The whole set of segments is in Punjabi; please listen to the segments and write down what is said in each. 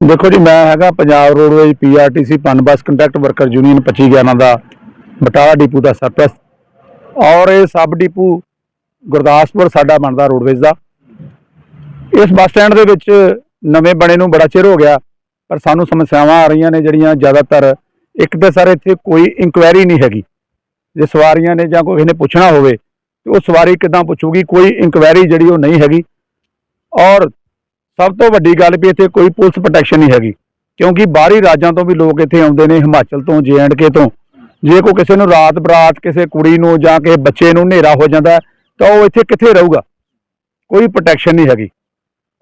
ਦੇਖੋ ਜੀ, ਮੈਂ ਹੈਗਾ Punjab roadways PRTC Punbus contract worker union 2511 ਦਾ ਬਟਾਲਾ ਡਿਪੂ ਦਾ ਸਰਪ੍ਰਸਤ। ਔਰ ਇਹ ਸਬ ਡਿਪੂ ਗੁਰਦਾਸਪੁਰ ਸਾਡਾ ਬਣਦਾ ਰੋਡਵੇਜ਼ ਦਾ। ਇਸ ਬੱਸ ਸਟੈਂਡ ਦੇ ਵਿੱਚ ਨਵੇਂ ਬਣੇ ਨੂੰ ਬੜਾ ਚਿਰ ਹੋ ਗਿਆ, ਪਰ ਸਾਨੂੰ ਸਮੱਸਿਆਵਾਂ ਆ ਰਹੀਆਂ ਨੇ ਜਿਹੜੀਆਂ ਜ਼ਿਆਦਾਤਰ ਇੱਕ ਤੇ ਸਰ ਇੱਥੇ ਕੋਈ ਇਨਕੁਆਇਰੀ ਨਹੀਂ ਹੈਗੀ। ਜੇ ਸਵਾਰੀਆਂ ਨੇ ਜਾਂ ਕੋਈ ਕਿਸੇ ਨੇ ਪੁੱਛਣਾ ਹੋਵੇ, ਤੇ ਉਹ ਸਵਾਰੀ ਕਿਦਾਂ ਪੁੱਛੂਗੀ, ਕੋਈ ਇਨਕੁਆਇਰੀ ਜਿਹੜੀ ਉਹ ਨਹੀਂ ਹੈਗੀ। ਔਰ ਸਭ ਤੋਂ ਵੱਡੀ ਗੱਲ ਵੀ ਇੱਥੇ ਕੋਈ ਪੁਲਿਸ ਪ੍ਰੋਟੈਕਸ਼ਨ ਨਹੀਂ ਹੈਗੀ। ਕਿਉਂਕਿ ਬਾਹਰੀ ਰਾਜਾਂ ਤੋਂ ਵੀ ਲੋਕ ਇੱਥੇ ਆਉਂਦੇ ਨੇ, ਹਿਮਾਚਲ ਤੋਂ ਕੇ ਤੋਂ। ਜੇ ਕੋਈ ਕਿਸੇ ਨੂੰ ਰਾਤ ਬਰਾਤ ਕਿਸੇ ਕੁੜੀ ਨੂੰ ਜਾਂ ਕਿਸੇ ਬੱਚੇ ਨੂੰ ਹਨੇਰਾ ਹੋ ਜਾਂਦਾ, ਤਾਂ ਉਹ ਇੱਥੇ ਕਿੱਥੇ ਰਹੂਗਾ? ਕੋਈ ਪ੍ਰੋਟੈਕਸ਼ਨ ਨਹੀਂ ਹੈਗੀ।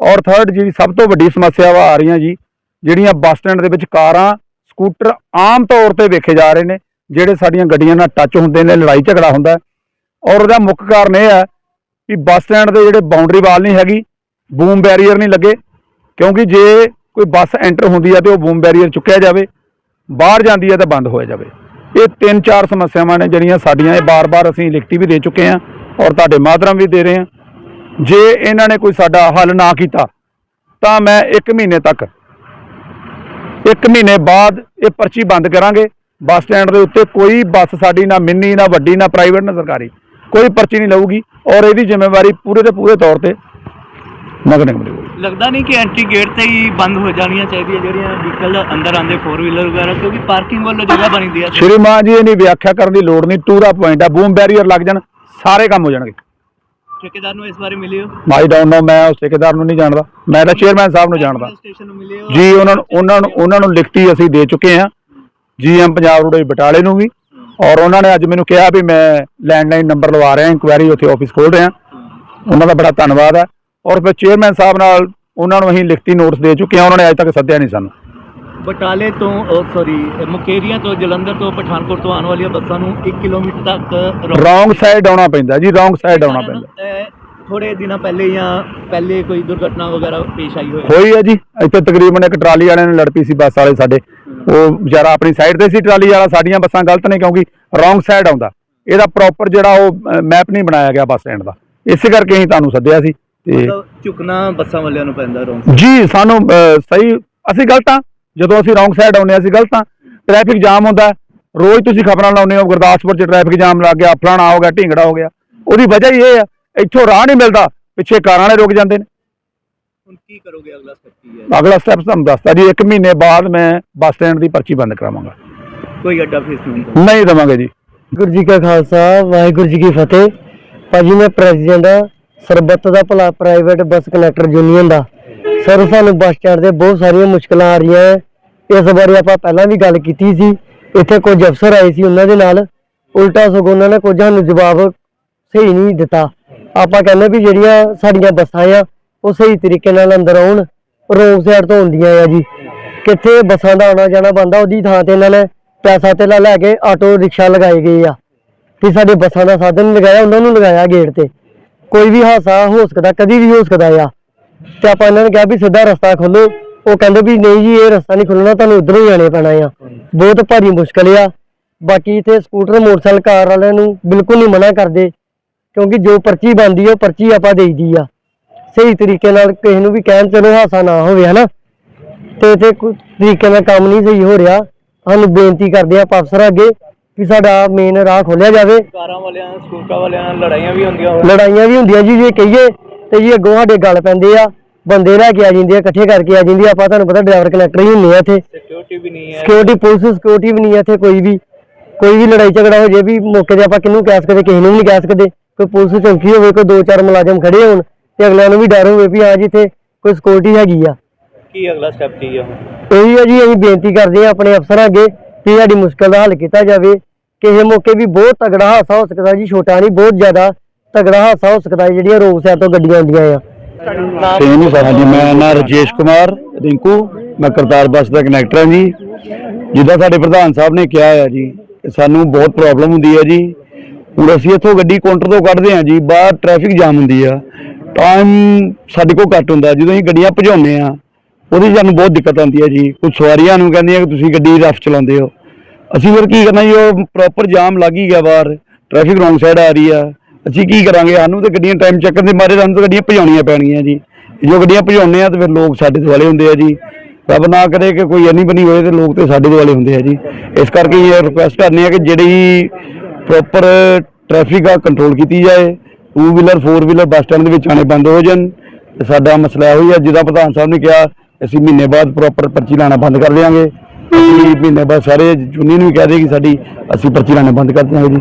ਔਰ ਥਰਡ ਜਿਹੜੀ ਸਭ ਤੋਂ ਵੱਡੀ ਸਮੱਸਿਆਵਾਂ ਆ ਰਹੀਆਂ ਜੀ, ਜਿਹੜੀਆਂ ਬੱਸ ਸਟੈਂਡ ਦੇ ਵਿੱਚ ਕਾਰਾਂ, ਸਕੂਟਰ ਆਮ ਤੌਰ ਤੇ ਵੇਖੇ ਜਾ ਰਹੇ ਨੇ, ਜਿਹੜੇ ਸਾਡੀਆਂ ਗੱਡੀਆਂ ਨਾਲ ਟੱਚ ਹੁੰਦੇ ਨੇ, ਲੜਾਈ ਝਗੜਾ ਹੁੰਦਾ। ਔਰ ਉਹਦਾ ਮੁੱਖ ਕਾਰਨ ਇਹ ਹੈ ਕਿ ਬੱਸ ਸਟੈਂਡ ਦੇ ਜਿਹੜੇ ਬਾਉਂਡਰੀ ਵਾਲ ਨਹੀਂ ਹੈਗੀ ਬੂਮ ਬੈਰੀਅਰ ਨਹੀਂ ਲੱਗੇ, ਕਿਉਂਕਿ ਜੇ ਕੋਈ ਬੱਸ ਐਂਟਰ ਹੁੰਦੀ ਹੈ ਤੇ ਉਹ ਬੂਮ ਬੈਰੀਅਰ ਚੁੱਕਿਆ ਜਾਵੇ, ਬਾਹਰ ਜਾਂਦੀ ਹੈ ਤਾਂ ਬੰਦ ਹੋਇਆ ਜਾਵੇ। ਇਹ ਤਿੰਨ ਚਾਰ ਸਮੱਸਿਆਵਾਂ ਨੇ ਜਿਹੜੀਆਂ ਸਾਡੀਆਂ, ਇਹ ਬਾਰ-ਬਾਰ ਅਸੀਂ ਲਿਖਤੀ ਵੀ ਦੇ ਚੁੱਕੇ ਹਾਂ ਔਰ ਤੁਹਾਡੇ ਮਾਧਰਮ ਵੀ ਦੇ ਰਹੇ ਹਾਂ। ਜੇ ਇਹਨਾਂ ਨੇ ਕੋਈ ਸਾਡਾ ਹੱਲ ਨਾ ਕੀਤਾ, ਤਾਂ ਮੈਂ 1 ਮਹੀਨੇ ਤੱਕ 1 ਮਹੀਨੇ ਬਾਅਦ ਇਹ ਪਰਚੀ ਬੰਦ ਕਰਾਂਗੇ। ਬੱਸ ਸਟੈਂਡ ਦੇ ਉੱਤੇ ਕੋਈ ਬੱਸ ਸਾਡੀ ਨਾ ਮਿੰਨੀ, ਨਾ ਵੱਡੀ, ਨਾ ਪ੍ਰਾਈਵੇਟ ਨਾ ਸਰਕਾਰੀ, ਕੋਈ ਪਰਚੀ ਨਹੀਂ ਲਊਗੀ ਔਰ ਇਹਦੀ ਜ਼ਿੰਮੇਵਾਰੀ ਪੂਰੇ ਦੇ ਪੂਰੇ ਤੌਰ ਤੇ ਨਗਰ ਨਿਗਮ ਦੀ ਹੋਊਗੀ ਲੱਗਦਾ ਨਹੀਂ ਕਿ ਐਂਟਰੀ ਗੇਟ ਤੇ ਹੀ ਬੰਦ ਹੋ ਜਾਣੀਆਂ ਚਾਹੀਦੀਆਂ ਜਿਹੜੀਆਂ ਵਹੀਕਲ ਅੰਦਰ ਆਉਂਦੇ 4 ਵੀਲਰ ਵਗੈਰਾ ਕਿਉਂਕਿ ਪਾਰਕਿੰਗ ਵੱਲੋਂ ਜਗ੍ਹਾ ਬਣੀ ਦੀ ਹੈ ਸ਼੍ਰੀਮਾਨ ਜੀ ਇਹਨੀ ਵਿਆਖਿਆ ਕਰਨ ਦੀ ਲੋੜ ਨਹੀਂ ਟੂ ਦਾ ਪੁਆਇੰਟ ਆ ਬੂਮ ਬੈਰੀਅਰ ਲੱਗ ਜਾਣ ਸਾਰੇ ਕੰਮ ਹੋ ਜਾਣਗੇ। ਠੇਕੇਦਾਰ ਨੂੰ ਇਸ ਬਾਰੇ ਮਿਲੇ ਹੋ ਆਈ ਡੋਨਟ ਨੋ ਮੈਂ ਉਸ ਠੇਕੇਦਾਰ ਨੂੰ ਨਹੀਂ ਜਾਣਦਾ ਮੈਂ ਤਾਂ ਚੇਅਰਮੈਨ ਸਾਹਿਬ ਨੂੰ ਜਾਣਦਾ। ਸਟੇਸ਼ਨ ਨੂੰ ਜੀ ਉਹਨਾਂ ਨੂੰ ਉਹਨਾਂ ਨੂੰ ਉਹਨਾਂ ਨੂੰ ਲਿਖਤੀ ਅਸੀਂ ਦੇ ਚੁੱਕੇ ਹਾਂ ਜੀਐਮ ਪੰਜਾਬ ਰੋਡ ਬਟਾਲੇ ਨੂੰ ਵੀ ਔਰ ਉਹਨਾਂ ਨੇ ਅੱਜ ਮੈਨੂੰ ਕਿਹਾ ਵੀ ਮੈਂ ਲੈਂਡਲਾਈਨ ਨੰਬਰ ਲਵਾ ਰਿਹਾ ਇਨਕੁਆਇਰੀ ਉੱਥੇ ਆਫਿਸ ਖੋਲ ਰਿਹਾ। ਉਹਨਾਂ ਦਾ ਬੜਾ ਧੰਨਵਾਦ ਹੈ। ਔਰ ਫਿਰ ਚੇਅਰਮੈਨ ਸਾਹਿਬ ਨਾਲ ਉਹਨਾਂ ਨੂੰ ਅਸੀਂ ਲਿਖਤੀ ਨੋਟਿਸ ਦੇ ਚੁੱਕੇ ਹਾਂ ਉਹਨਾਂ ਨੇ ਅੱਜ ਤੱਕ ਸੱਦਿਆ ਨਹੀਂ ਸਾਨੂੰ। ਬਟਾਲੇ ਤੋਂ ਸੌਰੀ ਮੁਕੇਰੀਆਂ ਤੋਂ ਜਲੰਧਰ ਤੋਂ ਪਠਾਨਕੋਟ ਤੋਂ ਆਉਣ ਵਾਲੀਆਂ ਬੱਸਾਂ ਨੂੰ 1 ਕਿਲੋਮੀਟਰ ਤੱਕ ਰੋਂਗ ਸਾਈਡ ਆਉਣਾ ਪੈਂਦਾ ਜੀ ਰੋਂਗ ਸਾਈਡ ਆਉਣਾ ਪੈਂਦਾ। ਥੋੜੇ ਦਿਨਾਂ ਪਹਿਲੇ ਜਾਂ ਪਹਿਲੇ ਕੋਈ ਦੁਰਘਟਨਾ ਵਗੈਰਾ ਪੇਸ਼ ਆਈ ਹੋਵੇ ਹੋਈ ਹੈ ਜੀ ਇੱਥੇ ਤਕਰੀਬਨ ਇੱਕ ਟਰਾਲੀ ਵਾਲਿਆਂ ਨੇ ਲੜ ਪਈ ਸੀ ਬੱਸ ਵਾਲੇ ਸਾਡੇ। ਉਹ ਵਿਚਾਰਾ ਆਪਣੀ ਸਾਈਡ ਤੇ ਸੀ ਟਰਾਲੀ ਵਾਲਾ ਸਾਡੀਆਂ ਬੱਸਾਂ ਗਲਤ ਨੇ ਕਿਉਂਕਿ ਰੋਂਗ ਸਾਈਡ ਆਉਂਦਾ। ਇਹਦਾ ਪ੍ਰੋਪਰ ਜਿਹੜਾ ਉਹ ਮੈਪ ਨਹੀਂ ਬਣਾਇਆ ਗਿਆ ਬੱਸ ਸਟੈਂਡ ਦਾ। ਇਸੇ ਕਰਕੇ ਅਸੀਂ ਤੁਹਾਨੂੰ ਸੱਦਿਆ ਸੀ। ਤੇ ਮਤਲਬ ਝੁਕਣਾ ਬੱਸਾਂ ਵਾਲਿਆਂ ਨੂੰ ਪੈਂਦਾ ਰੋਂਗ ਜੀ ਸਾਨੂੰ ਅਹ, ਸਹੀ ਅਸੀਂ ਗਲਤ ਹਾਂ। ਜਦੋਂ ਅਸੀਂ ਰੋਂਗ ਸਾਈਡ ਆਉਂਦੇ ਹਾਂ ਅਸੀਂ ਗਲਤ ਹਾਂ। ਟ੍ਰੈਫਿਕ ਜਾਮ ਹੁੰਦਾ ਹੈ। ਰੋਜ਼ ਤੁਸੀਂ ਖਬਰਾਂ ਲਾਉਂਦੇ ਹੋ ਗੁਰਦਾਸਪੁਰ 'ਚ ਟ੍ਰੈਫਿਕ ਜਾਮ ਲੱਗ ਗਿਆ ਫਲਾਣਾ ਹੋ ਗਿਆ ਢਿੰਗੜਾ ਹੋ ਗਿਆ। ਉਹਦੀ ਵਜ੍ਹਾ ਹੀ ਇਹ ਆ ਇੱਥੋਂ ਰਾਹ ਨਹੀਂ ਮਿਲਦਾ ਪਿੱਛੇ ਕਾਰਾਂ ਵਾਲੇ ਰੁਕ ਜਾਂਦੇ ਨੇ। ਹੁਣ ਕੀ ਕਰੋਗੇ ਅਗਲਾ ਸਟੈਪ ਕੀ ਹੈ? ਅਗਲਾ ਸਟੈਪ ਤੁਹਾਨੂੰ ਦੱਸਦਾ ਜੀ 1 ਮਹੀਨੇ ਬਾਅਦ ਮੈਂ ਬੱਸ ਸਟੈਂਡ ਦੀ ਪਰਚੀ ਬੰਦ ਕਰਾਵਾਂਗਾ। ਕੋਈ ਅੱਡਾ ਫੇਸ ਨਹੀਂ ਨਹੀਂ ਦੇਵਾਂਗੇ ਜੀ। ਵਾਹਿਗੁਰੂ ਜੀ ਕਾ ਖਾਲਸਾ ਵਾਹਿਗੁਰੂ ਜੀ ਕੀ ਫਤਿਹ। ਭਾਜੀ ਮੈਂ ਪ੍ਰੈਜ਼ੀਡੈਂਟ ਆ ਸਰਬੱਤ ਦਾ ਭਲਾ ਪ੍ਰਾਈਵੇਟ ਬੱਸ ਕਨੈਕਟਰ ਯੂਨੀਅਨ ਦਾ। ਸਰ ਸਾਨੂੰ ਬੱਸ ਸਟੈਂਡ ਤੇ ਬਹੁਤ ਸਾਰੀਆਂ ਮੁਸ਼ਕਲਾਂ ਆ ਰਹੀਆਂ ਹੈ ਇਸ ਬਾਰੇ ਆਪਾਂ ਪਹਿਲਾਂ ਵੀ ਗੱਲ ਕੀਤੀ ਸੀ। ਇੱਥੇ ਕੁਝ ਅਫਸਰ ਆਏ ਸੀ ਉਹਨਾਂ ਦੇ ਨਾਲ। ਉਲਟਾ ਸਗੋਂ ਉਹਨਾਂ ਨੇ ਕੁਝ ਸਾਨੂੰ ਜਵਾਬ ਸਹੀ ਨਹੀਂ ਦਿੱਤਾ। ਆਪਾਂ ਕਹਿੰਦੇ ਵੀ ਜਿਹੜੀਆਂ ਸਾਡੀਆਂ ਬੱਸਾਂ ਆ, ਉਹ ਸਹੀ ਤਰੀਕੇ ਨਾਲ ਅੰਦਰ ਆਉਣ। ਰੋਂਗ ਸਾਈਡ ਤੋਂ ਹੁੰਦੀਆਂ ਆ ਜੀ। ਕਿੱਥੇ ਬੱਸਾਂ ਦਾ ਆਉਣਾ ਜਾਣਾ ਬੰਦਾ ਉਹਦੀ ਥਾਂ ਤੇ ਇਹਨਾਂ ਨੇ ਪੈਸਾ ਤੇ ਲੈ ਕੇ ਆਟੋ ਰਿਕਸ਼ਾ ਲਗਾਏ ਗਏ ਆ। ਤੇ ਸਾਡੇ ਬੱਸਾਂ ਦਾ ਸਾਧਨ ਲਗਾਇਆ, ਉਹਨਾਂ ਨੂੰ ਲਗਾਇਆ ਗੇਟ ਤੇ। ਕੋਈ ਵੀ ਹਾਦਸਾ ਹੋ ਸਕਦਾ ਕਦੀ ਵੀ ਹੋ ਸਕਦਾ ਆ। ਤੇ ਆਪਾਂ ਇਹਨਾਂ ਨੇ ਕਿਹਾ ਵੀ ਸਿੱਧਾ ਰਸਤਾ ਖੋਲੋ। ਉਹ ਕਹਿੰਦੇ ਵੀ ਨਹੀਂ ਜੀ, ਇਹ ਰਸਤਾ ਨਹੀਂ ਖੁੱਲਣਾ, ਤੁਹਾਨੂੰ ਉਧਰੋਂ ਹੀ ਆਣੇ ਪੈਣਾ ਆ। ਬਹੁਤ ਭਾਰੀ ਮੁਸ਼ਕਲ ਆ। ਬਾਕੀ ਇੱਥੇ ਸਕੂਟਰ, ਮੋਟਰਸਾਈਕਲ, ਕਾਰ ਵਾਲਿਆਂ ਨੂੰ ਬਿਲਕੁਲ ਨਹੀਂ ਮਨਾ ਕਰਦੇ। ਕਿਉਂਕਿ ਜੋ ਪਰਚੀ ਬਣਦੀ ਆ, ਉਹ ਪਰਚੀ ਆਪਾਂ ਦੇਈਦੀ ਆ। ਸਹੀ ਤਰੀਕੇ ਨਾਲ ਕਿਸੇ ਨੂੰ ਵੀ ਕਹਿਣ, ਚਲੋ ਹਾਸਾ ਨਾ ਹੋਵੇ, ਹਨਾ। ਤੇ ਇੱਥੇ ਕੋਈ ਤਰੀਕੇ ਨਾਲ ਕੰਮ ਨਹੀਂ ਸਹੀ ਹੋ ਰਿਹਾ। ਸਾਨੂੰ ਬੇਨਤੀ ਕਰਦੇ ਆ ਅਫਸਰ ਅੱਗੇ ਕਿ ਸਾਡਾ ਮੇਨ ਰਾਹ ਖੋਲਿਆ ਜਾਵੇ। ਕਾਰਾਂ ਵਾਲਿਆਂ ਸਕੂਟਰ ਵਾਲਿਆਂ ਲੜਾਈਆਂ ਵੀ ਹੁੰਦੀਆਂ ਲੜਾਈਆਂ ਵੀ ਹੁੰਦੀਆਂ ਜੀ ਜੇ ਕਹੀਏ ਤੇ ਜੀ ਅੱਗੋਂ ਸਾਡੇ ਗੱਲ ਪੈਂਦੇ ਆ ਬੰਦੇ ਲੈ ਕੇ ਆ ਜਾਂਦੇ ਆ ਇਕੱਠੇ ਕਰਕੇ ਆ ਜਾਂਦੇ ਆ। ਆਪਾਂ ਤੁਹਾਨੂੰ ਪਤਾ ਡਰਾਈਵਰ ਕਨੈਕਟਰ ਹੀ ਹੁੰਦੇ ਆ ਇੱਥੇ। ਸਿਕਿਉਰਿਟੀ ਵੀ ਨਹੀਂ ਹੈ। ਸਿਕਿਉਰਿਟੀ ਪੁਲਿਸ ਸਿਕਿਉਰਿਟੀ ਵੀ ਨਹੀਂ ਹੈ ਇੱਥੇ ਕੋਈ ਵੀ। ਕੋਈ ਵੀ ਲੜਾਈ ਝਗੜਾ ਹੋ ਜੇ ਵੀ ਮੌਕੇ ਤੇ ਆਪਾਂ ਕਿਹਨੂੰ ਕਹਿ ਸਕਦੇ ਕਿਸੇ ਨੂੰ ਵੀ ਨਹੀਂ ਕਹਿ ਸਕਦੇ। ਕੋਈ ਪੁਲਿਸ ਚੌਂਕੀ ਹੋਵੇ ਕੋਈ ਦੋ ਚਾਰ ਮੁਲਾਜ਼ਮ ਖੜੇ ਹੋਣ ਤੇ ਅਗਲਿਆਂ ਨੂੰ ਵੀ ਡਰ ਹੋਵੇ ਵੀ ਹਾਂ ਜੀ ਇੱਥੇ ਕੋਈ ਸਿਕਿਉਰਿਟੀ ਹੈਗੀ ਆ। ਕੀ ਅਗਲਾ ਸਟੈਪ ਕੀ ਹੁਣ? ਇਹੀ ਹੈ ਜੀ ਅਸੀਂ ਬੇਨਤੀ ਕਰਦੇ ਹਾਂ ਆਪਣੇ ਅਫਸਰਾਂ ਅੱਗੇ ਕਿ ਸਾਡੀ ਮੁਸ਼ਕਲ ਦਾ ਹੱਲ ਕੀਤਾ ਜਾਵੇ। ਕਿਸੇ ਮੌਕੇ ਵੀ ਬਹੁਤ ਤਗੜਾ ਹਾਦਸਾ ਹੋ ਸਕਦਾ ਜੀ, ਛੋਟਾ ਨਹੀਂ, ਬਹੁਤ ਜ਼ਿਆਦਾ ਤਗੜਾ ਹਾਦਸਾ ਹੋ ਸਕਦਾ ਜਿਹੜੀਆਂ ਰੋਡ ਸਾਈਡ ਤੋਂ ਗੱਡੀਆਂ ਆਉਂਦੀਆਂ ਆ। ਤੇ ਨਹੀਂ ਸਾਡਾ ਜੀ, ਮੈਂ ਨਾ ਰਜੇਸ਼ ਕੁਮਾਰ, ਰਿੰਕੂ, ਮੈਂ ਕਰਤਾਰ ਬੱਸ ਦਾ ਕਨੈਕਟਰ ਹਾਂ ਜੀ। ਜਿੱਦਾਂ ਸਾਡੇ ਪ੍ਰਧਾਨ ਸਾਹਿਬ ਨੇ ਕਿਹਾ ਹੈ ਜੀ, ਸਾਨੂੰ ਬਹੁਤ ਪ੍ਰੋਬਲਮ ਹੁੰਦੀ ਹੈ ਜੀ। ਹੁਣ ਅਸੀਂ ਇੱਥੋਂ ਗੱਡੀ ਕਾਊਂਟਰ ਤੋਂ ਕੱਢਦੇ ਹਾਂ ਜੀ, ਬਾਹਰ ਟ੍ਰੈਫਿਕ ਜਾਮ ਹੁੰਦੀ ਆ। ਟਾਈਮ ਸਾਡੇ ਕੋਲ ਘੱਟ ਹੁੰਦਾ, ਜਦੋਂ ਅਸੀਂ ਗੱਡੀਆਂ ਭਜਾਉਂਦੇ ਆ ਉਹਦੀ ਸਾਨੂੰ ਬਹੁਤ ਦਿੱਕਤ ਆਉਂਦੀ ਹੈ ਜੀ। ਕੁਝ ਸਵਾਰੀਆਂ ਨੂੰ ਕਹਿੰਦੀਆਂ ਕਿ ਤੁਸੀਂ ਗੱਡੀ ਰਫ ਚਲਾਉਂਦੇ ਹੋ। ਅਸੀਂ ਫਿਰ ਕੀ ਕਰਨਾ ਜੀ, ਉਹ ਪ੍ਰੋਪਰ ਜਾਮ ਲੱਗ ਹੀ ਗਿਆ ਬਾਹਰ ਟ੍ਰੈਫਿਕ ਰੋਂਗ ਸਾਈਡ ਆ ਰਹੀ ਆ। ਅਸੀਂ ਕੀ ਕਰਾਂਗੇ, ਸਾਨੂੰ ਤਾਂ ਗੱਡੀਆਂ ਟਾਈਮ ਚੱਕਣ ਦੇ ਮਾਰੇ ਸਾਨੂੰ ਤਾਂ ਗੱਡੀਆਂ ਭਜਾਉਣੀਆਂ ਪੈਣਗੀਆਂ ਜੀ। ਜੋ ਗੱਡੀਆਂ ਭਜਾਉਂਦੇ ਆ ਤੇ ਫਿਰ ਲੋਕ ਸਾਡੇ ਦੁਆਲੇ ਹੁੰਦੇ ਆ ਜੀ। ਰੱਬ ਨਾ ਕਰੇ ਕਿ ਕੋਈ ਇੰਨੀ ਬਣੀ ਹੋਏ ਤੇ ਲੋਕ ਤੇ ਸਾਡੇ ਦੁਆਲੇ ਹੁੰਦੇ ਆ ਜੀ। ਇਸ ਕਰਕੇ ਇਹ ਰਿਕੁਐਸਟ ਕਰਨੀ ਹੈ ਕਿ ਜਿਹੜੀ ਪ੍ਰੋਪਰ ਟ੍ਰੈਫਿਕ ਆ ਕੰਟਰੋਲ ਕੀਤੀ ਜਾਏ। Two wheeler four wheeler bus stand ਦੇ ਵਿੱਚ ਆਣੇ ਬੰਦ ਹੋ ਜਾਣ। ਤੇ ਸਾਡਾ ਮਸਲਾ ਇਹੋ ਹੀ ਆ ਜਿਹਦਾ ਪ੍ਰਧਾਨ ਸਾਹਿਬ ਨੇ ਕਿਹਾ, ਅਸੀਂ ਮਹੀਨੇ ਬਾਅਦ ਪ੍ਰੋਪਰ ਪਰਚੀ ਲਾਣਾ ਬੰਦ ਕਰ ਦਿਆਂਗੇ। ਅਸੀਂ ਮਹੀਨੇ ਬਾਅਦ ਸਾਰੇ ਜੁਨੀ ਨੂੰ ਵੀ ਕਹਿ ਦੇ ਕਿ ਸਾਡੀ ਅਸੀਂ ਪਰਚੀ ਲਾਣਾ ਬੰਦ ਕਰ ਦਿਆਂਗੇ ਜੀ।